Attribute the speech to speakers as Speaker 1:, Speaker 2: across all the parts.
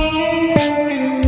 Speaker 1: Thank you.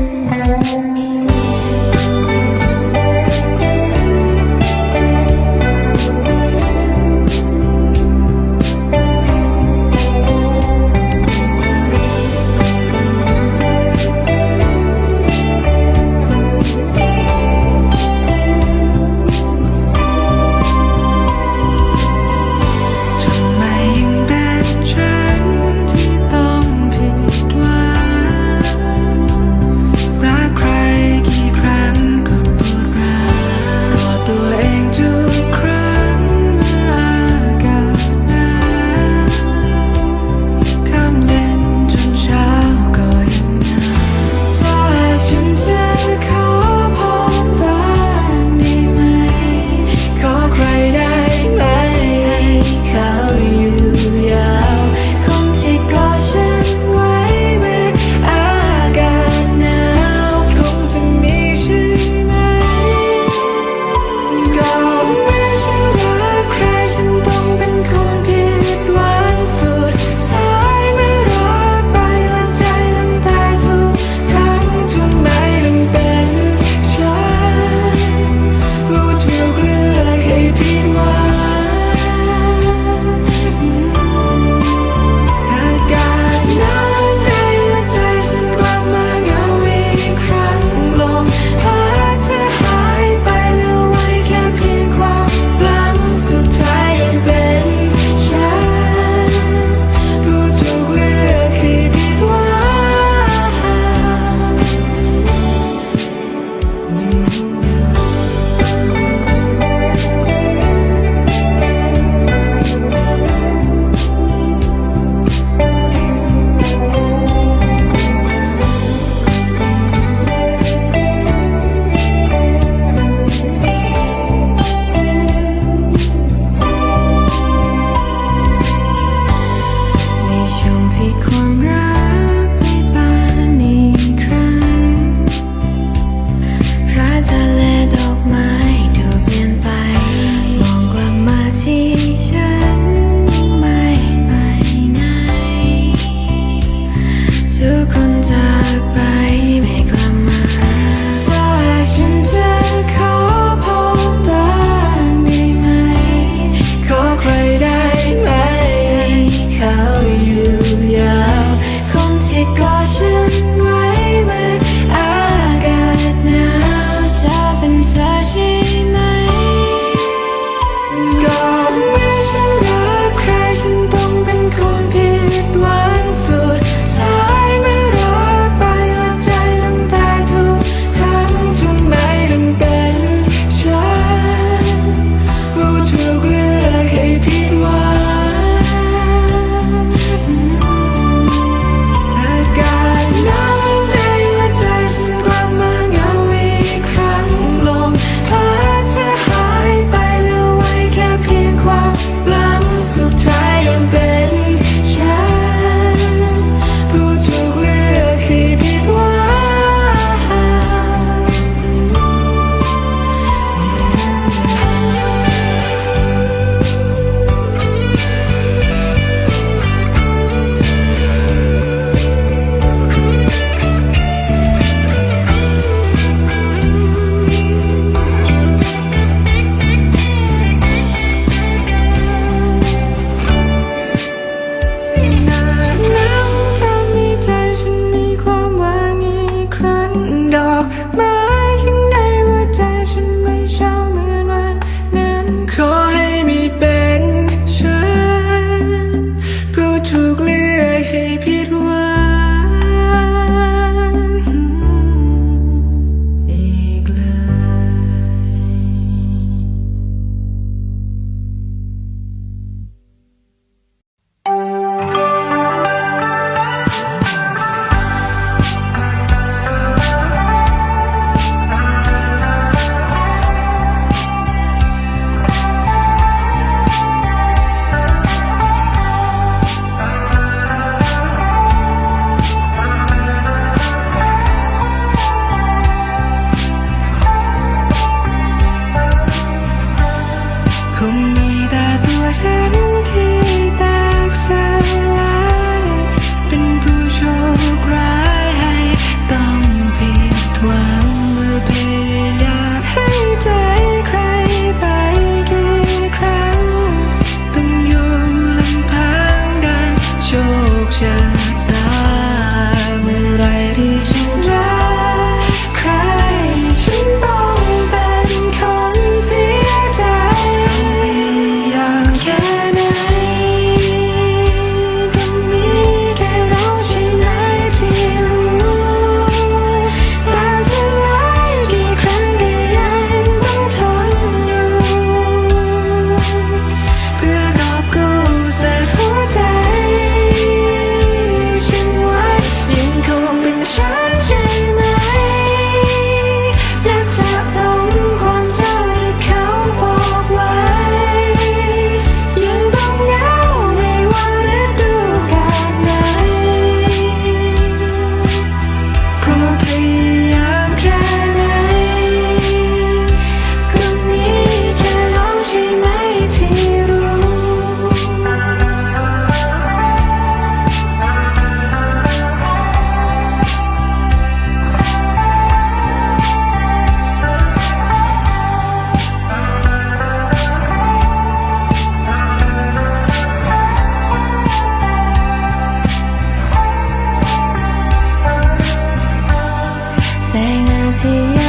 Speaker 1: ที่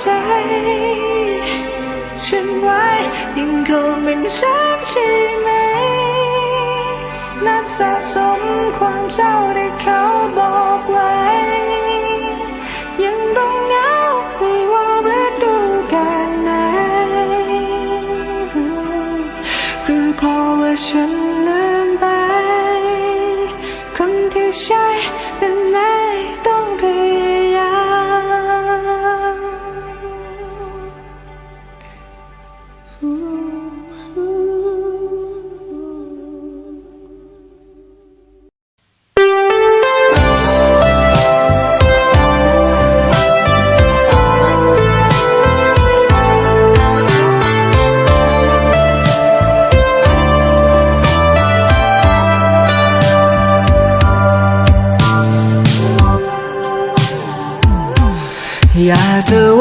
Speaker 1: ใจ ฉันไว้ยังคงเป็นฉันใช่ไหม นักสะ
Speaker 2: ส
Speaker 1: มควา
Speaker 2: มเศร้าที่เขาบอกไว้ ยังต้องเหงาไม่ว่าฤดูกาลไหน
Speaker 1: ห
Speaker 2: รือเพราะว่า
Speaker 1: ฉัน
Speaker 2: อ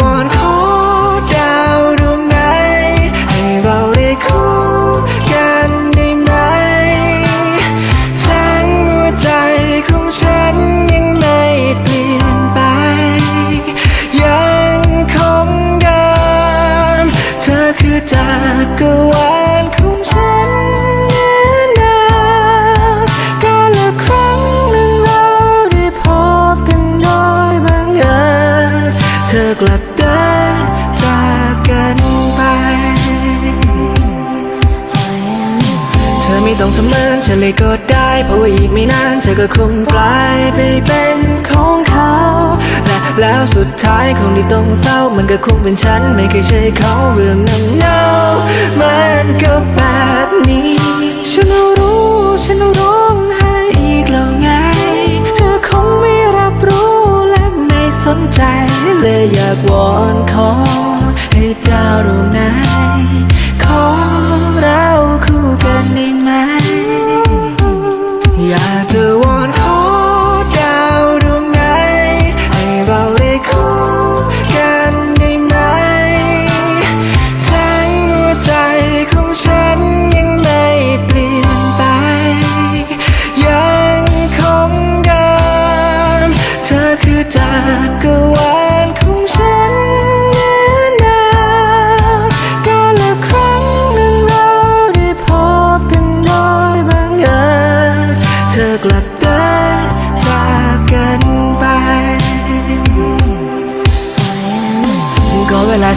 Speaker 1: ทำเหมือนฉันเลยก็ได้ เพราะว่าอีกไม่นานเธอก็คงกลายไปเป็นของเขาและแล้วสุดท้ายคงที่ต้องเศร้า มันก็คงเป็นฉันไม่เคยใช่เขาเรื่องนั้นเนามันก็แบบนี้ ฉันรู้ฉันร้องไห้อีกแล้วไง เธอคงไม่รับรู้และไม่สนใจ เลยอยากวอนขอให้ดาวดวงไหนขอ อ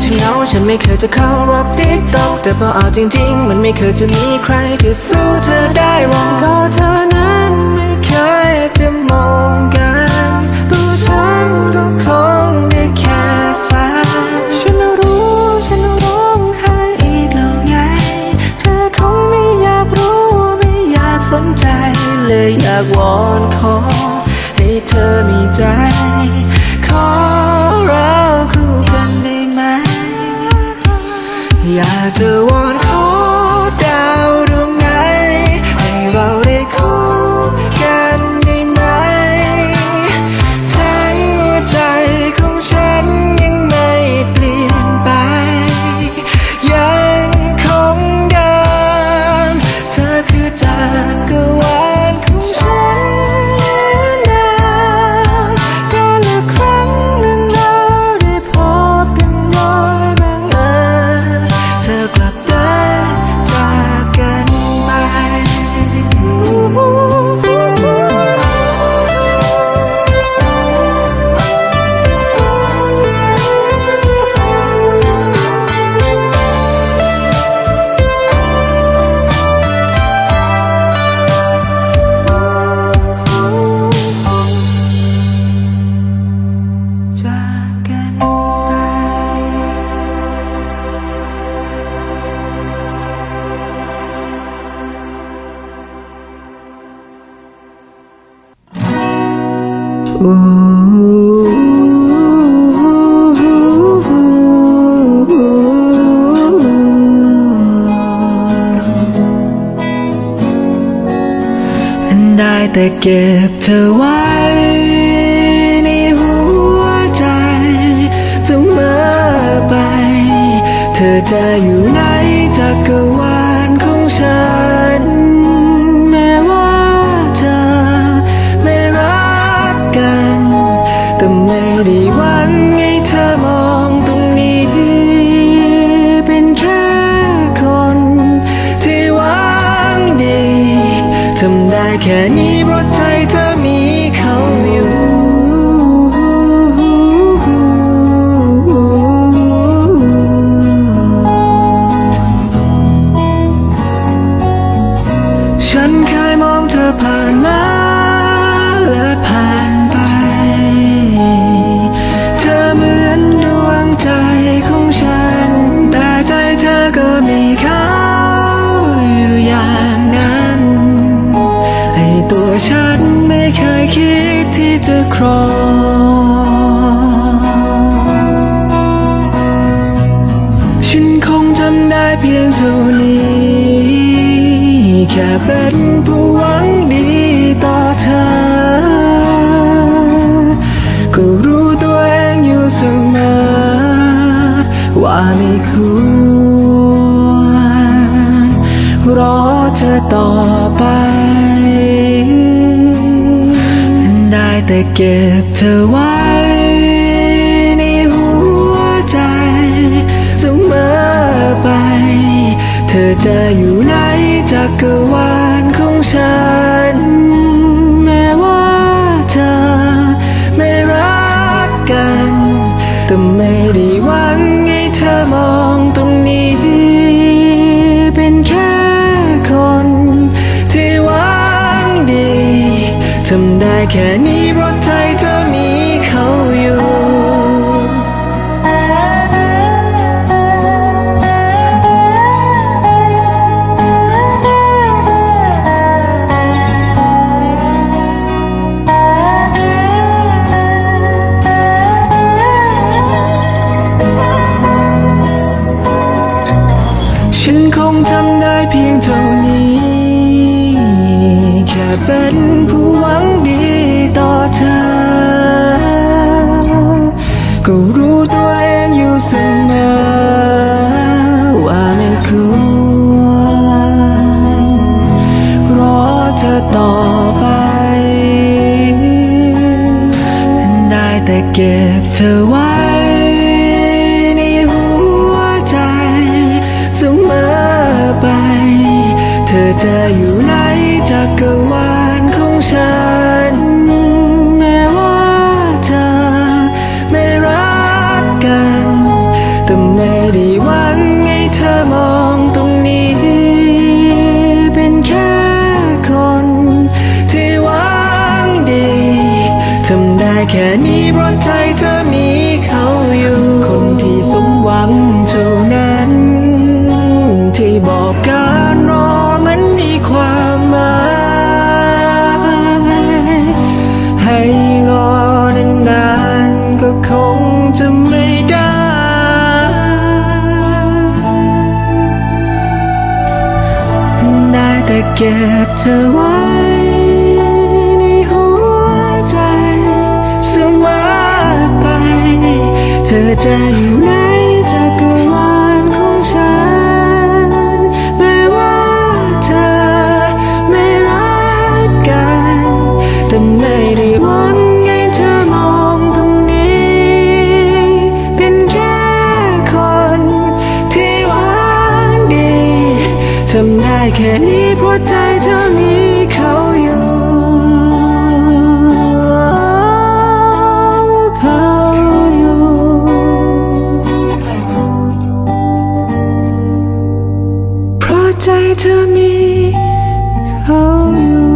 Speaker 1: ฉันเหงาฉันไม่เคยจะเข้ารักติ๊กต็อกแต่พอเอาจริง ๆ มันไม่เคยจะมีใครที่สู้เธอได้หรอกก็เธอนั้นไม่เคยจะมองกันตัวฉันก็คงได้แค่ฝันฉันรู้ฉันร้องไห้อีกแล้วไง เธอคงไม่อยากรู้ไม่อยากสนใจ เลยอยากวอนขอให้เธอมีใจขอ Yeah, the one. แต่เก็บเธอไว้ ในหัวใจเสมอไป เธอจะอยู่ในจักรวาลของฉัน แม้ว่าเธอไม่รักกัน แต่ไม่ได้วันให้เธอมองตรงนี้ เป็นแค่คนที่หวังดีทำได้แค่นี้ เก็บเธอไว้ในหัวใจเสมอไป เธอจะอยู่ในจักรวาลของฉัน แม้ว่าเธอไม่รักกัน แต่ไม่ได้หวังให้เธอมองตรงนี้ เป็นแค่คนที่หวังดีทำได้แค่นี้ to watch. ก็บเธอไว้ในหัวใจเสมอไป เธอจะ you.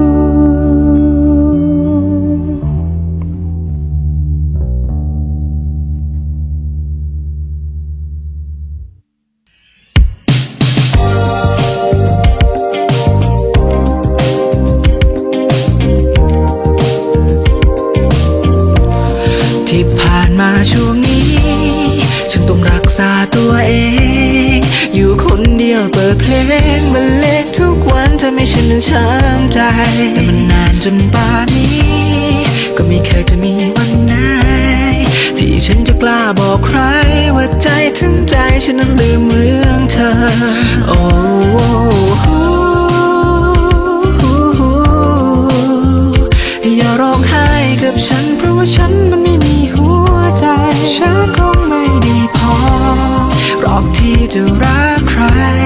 Speaker 1: cry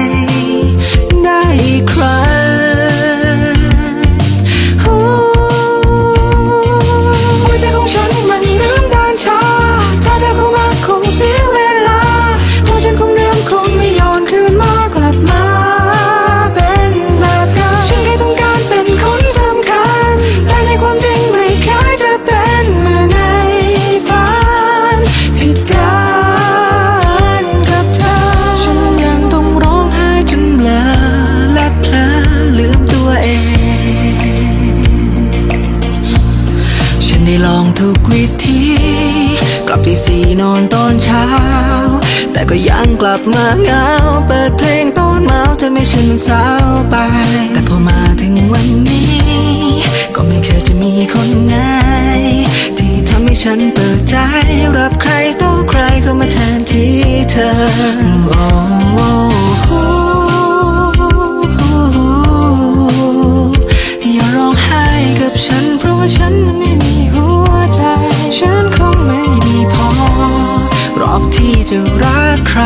Speaker 1: เช้า แต่ก็ยังกลับมาเหงา เปิดเพลงตอนเมาจะไม่ชินสาวไป แต่พอมาถึงวันนี้ ก็ไม่เคยจะมีคนไหนที่ทำให้ฉันเปิดใจ รับใครต้องใครเข้ามาแทนที่เธอ จะรักใคร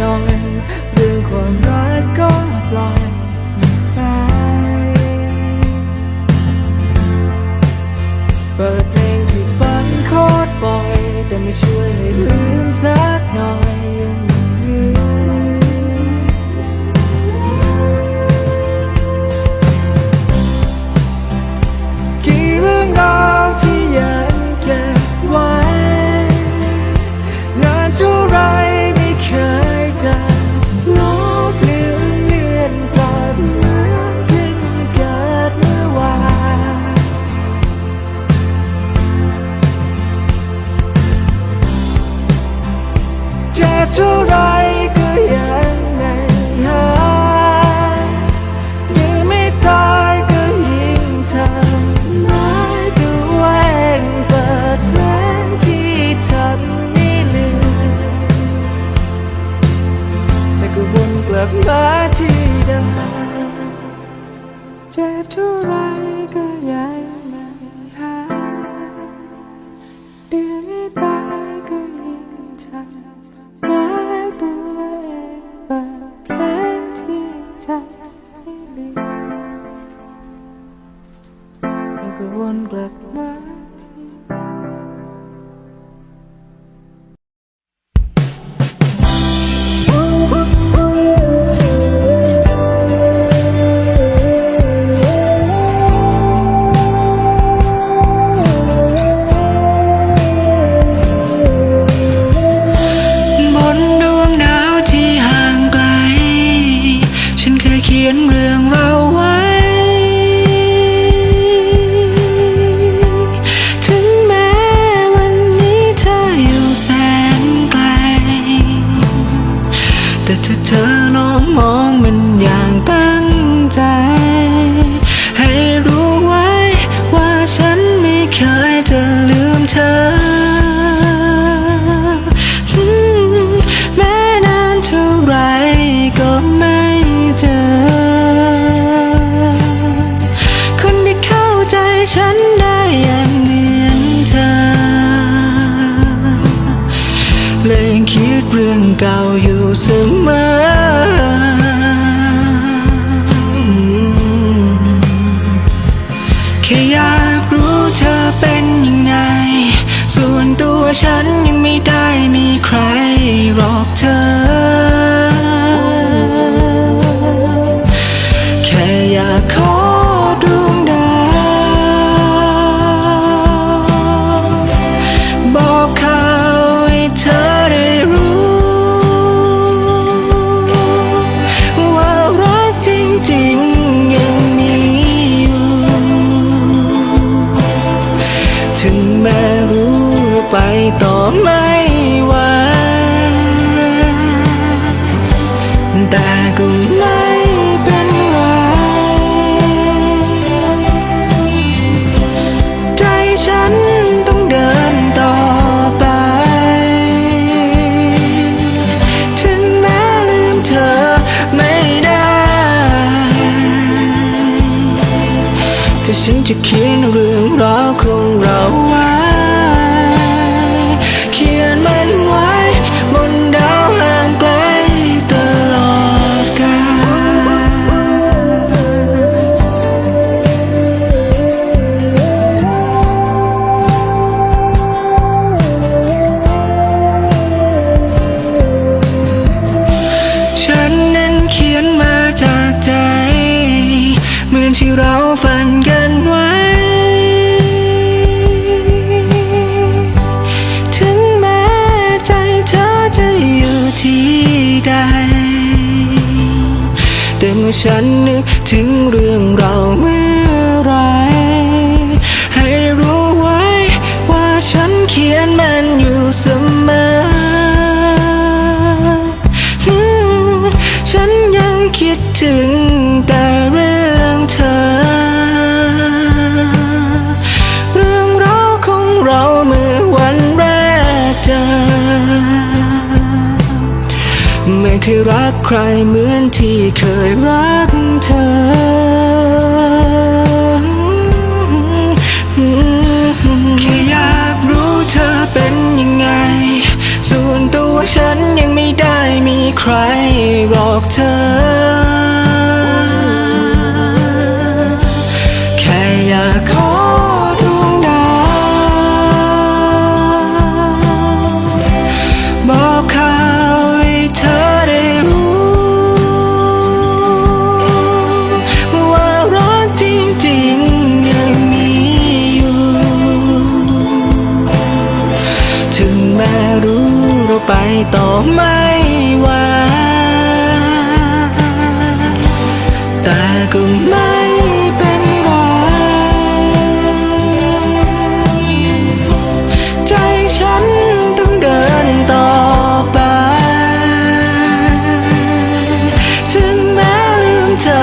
Speaker 1: น่อย เรื่องความรักก็ปล่อยไปเปิดเพลงที่ฟังคอรบ่อย แต่ไม่ช่วยให้ลืมสักหน่อยักใครเหมือนที่เคยรักเธอ แค่อยากรู้เธอเป็นยังไง ส่วนตัวฉันยังไม่ได้มีใครบอกเธอ ก็ไม่เป็นไร ใจฉันต้องเดินต่อไป ถึงแม้ลืมเธอ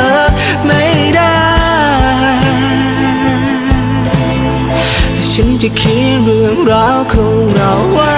Speaker 1: ไม่ได้ แต่ฉันจะเขียนเรื่องราวของเราไว้